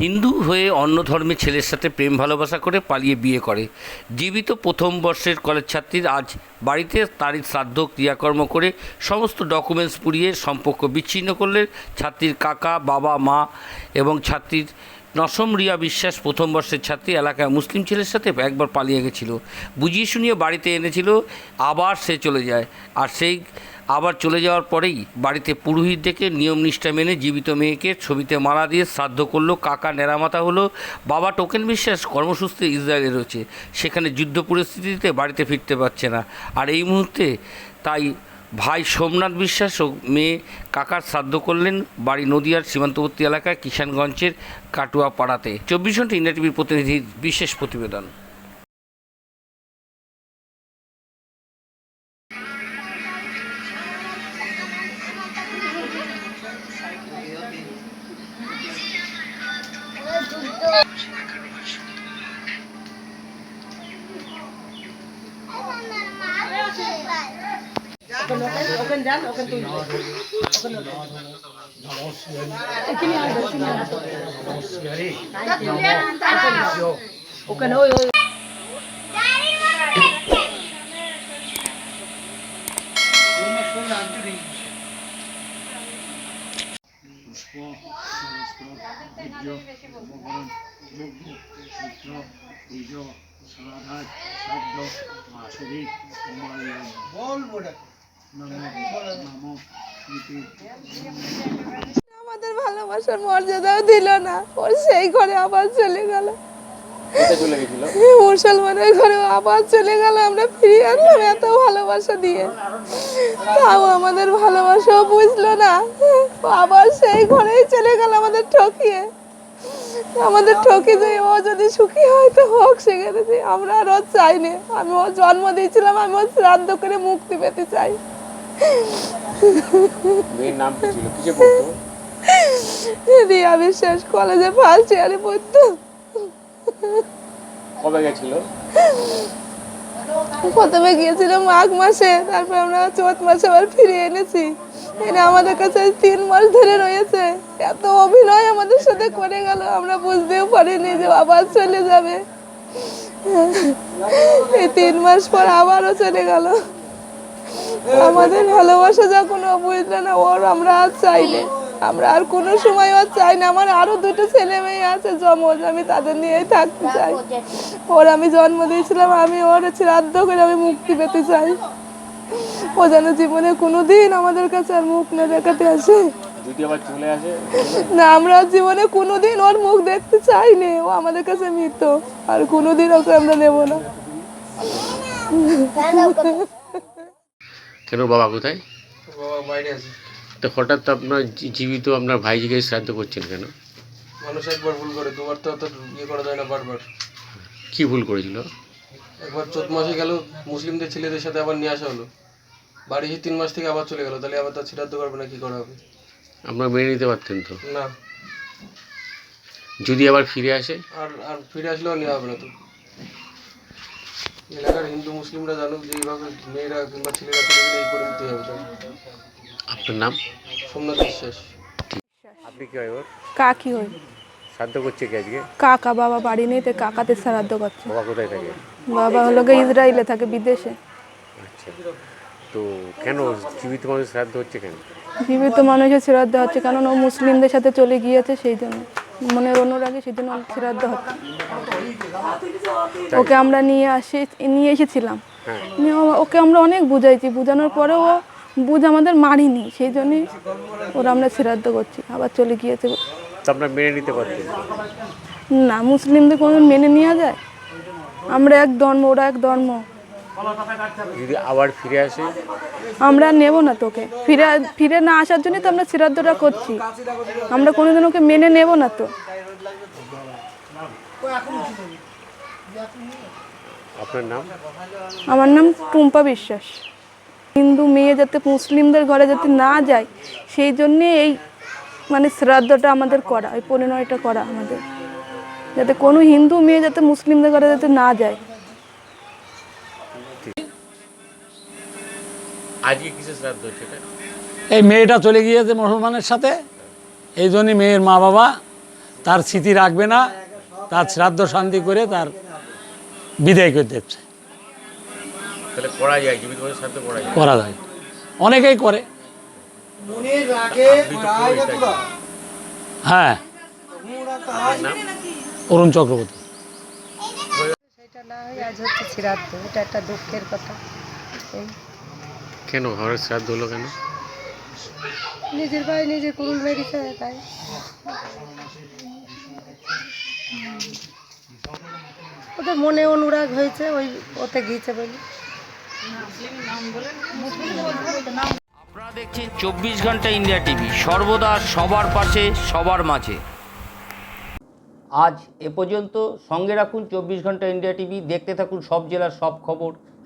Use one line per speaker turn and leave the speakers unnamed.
হিন্দু হয়ে অন্য ধর্মের ছেলের সাথে প্রেম ভালোবাসা করে পালিয়ে বিয়ে করে। জীবিত প্রথম বর্ষের কলেজ ছাত্রীর আজ বাড়িতে তারই শ্রাদ্ধ ক্রিয়াকর্ম করে সমস্ত ডকুমেন্টস পুড়িয়ে সম্পর্ক বিচ্ছিন্ন করলে ছাত্রীর কাকা, বাবা, মা এবং ছাত্রীর নসম রিয়া বিশ্বাস প্রথম বর্ষের ছাত্রী, এলাকায় মুসলিম ছেলের সাথে একবার পালিয়ে গেছিল। বুঝিয়ে শুনিয়ে বাড়িতে এনেছিল, আবার সে চলে যায়। আর সেই আবার চলে যাওয়ার পরেই বাড়িতে পুরোহিত ডেকে নিয়ম নিষ্ঠা মেনে জীবিত মেয়েকে ছবিতে মারা দিয়ে শ্রাদ্ধ করল। কাকা নেরামাতা হলো, বাবা টোকেন বিশ্বাস কর্মসূত্রে ইসরায়েলে রয়েছে। সেখানে যুদ্ধ পরিস্থিতিতে বাড়িতে ফিরতে পারছে না। আর এই মুহূর্তে তাই ভাই সোমনাথ বিশ্বাস ও মেয়ে কাকার শ্রাদ্ধ করলেন বাড়ি নদিয়ার সীমান্তবর্তী এলাকায় কিষানগঞ্জের কাটুয়া পাড়াতে চব্বিশ ঘণ্টা ইন্ডিয়া টিভির প্রতিনিধির বিশেষ প্রতিবেদন।
শব্দ মাসুরি নম নম ইতি
আমাদের ভালোবাসার মর্যাদাও দিল না। ওর সেই ঘরে আবার চলে গেল। মুসলমানের ঘরে আবার চলে গেল। আমরা ফিরিয়ে আনলাম এত ভালোবাসা দিয়ে। তাও আমাদের ভালোবাসাও বুঝলো না। আবার সেই ঘরেই চলে গেল আমাদের ঠকিয়ে। আমাদের ঠকি যে ও যদি সুখী হয় তো হোক সেখানে আমরা আর চাইনি আমি ওর জন্ম দিয়েছিলাম আমি ওর শ্রাদ্ধ করে মুক্তি পেতে চাই।
মেয়ের নাম কি ছিল? কিসে পড়তো
রিয়া বিশ্বাস কলেজে ফার্স্ট ইয়ারে পড়তো।
কবে গেছিল?
প্রথমে গিয়েছিল মাঘ মাসে তারপর আমরা চৈত মাসে আবার ফিরিয়ে এনেছি। এনে আমাদের কাছে তিন মাস ধরে রয়েছে। এত অভিনয় আমাদের সাথে করে গেল আমরা বুঝতেও পারিনি যে আবার চলে যাবে। এই তিন মাস পর আবারও চলে গেল। আমাদের ভালোবাসা যখন ও বুঝলো না ওর আমরা আর চাইনি আমরা আর কোনো সময় আর চাই না। আমার আরও দুটো ছেলে মেয়ে আছে জমজ আমি তাদের নিয়েই থাকতে চাই। ওর আমি জন্ম দিয়েছিলাম আমি ওর শ্রাদ্ধ করে আমি মুক্তি পেতে চাই। ও যেন জীবনে কোনোদিন আমাদের কাছে আর মুখ না দেখাতে আসে।
যদি আবার চলে আসে?
না আমরা জীবনে কোনোদিন ওর মুখ দেখতে চাইনি ও আমাদের কাছে মৃত আর কোনোদিন ওকে আমরা নেব না।
কেন বাবা কোথায়?
বাবা বাইরে আছে।
তো হঠাৎ আপনার জীবিত আপনার ভাইজিকে শ্রাদ্ধ করছেন কেন?
মানুষ একবার ভুল করে দুবার তো অত ইয়ে করা যায় না বারবার।
কি ভুল করেছিল?
একবার চোদ্দ মাসে গেল মুসলিমদের ছেলেদের সাথে আবার নিয়ে আসা হলো। বাড়ি এসে তিন মাস থেকে আবার চলে গেল তাহলে আবার তার শ্রাদ্ধ করবে না কি করা হবে?
আপনার মেনে নিতে পারতেন তো?
না।
যদি আবার ফিরে আসে?
আর আর ফিরে আসলেও নেওয়া হবে না তো। এলাকার হিন্দু মুসলিমরা জানুক যে এইভাবে মেয়েরা কিংবা ছেলেরা গেলে এই পরিণতি হবে
আপনার নাম?
সোমনাথ বিশ্বাস।
আপনি কি হয় ওর?
কাকি হই
শ্রাদ্ধ করছে কি আজকে?
কাকা বাবা বাড়ি নেই তো কাকাতে শ্রাদ্ধ করছে।
বাবা কোথায় থাকে?
বাবা হলো গিয়ে ইসরায়েলে থাকে বিদেশে।
আচ্ছা। তো কেন জীবিত মানুষ শ্রাদ্ধ হচ্ছে কেন?
জীবিত মানুষের শ্রাদ্ধ হচ্ছে কারণ ও মুসলিমদের সাথে চলে গিয়েছে সেই জন্য। মনের অনুরাগে সেদিন শ্রাদ্ধ হচ্ছে ওকে আমরা নিয়ে আসি নিয়ে এসেছিলাম।
হ্যাঁ।
ওকে আমরা অনেক বুঝাইছি। বোঝানোর পরেও ও বুঝ আমাদের মারিনি। সেই জন্যই ওরা আমরা শ্রাদ্ধ করছি। আবার চলে গিয়েছে।
আপনার মেনে নিতে পারতেন?
না মুসলিমদের কোনো মেনে নেওয়া যায়? আমরা এক ধর্ম ওরা এক ধর্ম।
যদি আবার ফিরে আসে?
আমরা নেব না তোকে। ফিরে ফিরে না আসার জন্যই তো আমরা শ্রাদ্ধটা করছি। আমরা কোনোদিন ওকে মেনে নেব না তো।
আপনার নাম?
আমার নাম টুম্পা বিশ্বাস। হিন্দু মেয়ে যাতে মুসলিমদের ঘরে যাতে না যায় সেই জন্যে এই মানে শ্রাদ্ধটা আমাদের করা এই পরিণয়টা করা আমাদের। যাতে কোনো হিন্দু মেয়ে যাতে মুসলিমদের ঘরে যাতে না যায়।
আজকে কিসের শ্রাদ্ধ হচ্ছে এটা
এই মেয়েটা চলে গিয়েছে মুসলমানের সাথে। এই জন্যই মেয়ের মা বাবা তার স্মৃতি রাখবে না তার শ্রাদ্ধ শান্তি করে তার বিদায় করে দিচ্ছে।
তাহলে করা যায় জীবিত শ্রাদ্ধ করা যায়।
করা যায়। অনেকেই করে। হ্যাঁ। অরুণ চক্রবর্তী।
সেটা না হয় আজ হচ্ছে শ্রাদ্ধ এটা একটা দুঃখের কথা। এই
কেন? ঘরের শ্রাদ্ধ হলো কেন?
নিজের ভাই নিজে কুরুল মেরেছে তাই। ওদের মনে অনুরাগ হয়েছে ওই ওতে গিয়েছে বলে।
আপনারা দেখছেন চব্বিশ ঘণ্টা ইন্ডিয়া টিভি সর্বদা সবার পাশে সবার মাঝে। আজ এ পর্যন্ত সঙ্গে রাখুন চব্বিশ ঘণ্টা ইন্ডিয়া টিভি দেখতে থাকুন সব জেলার সব খবর।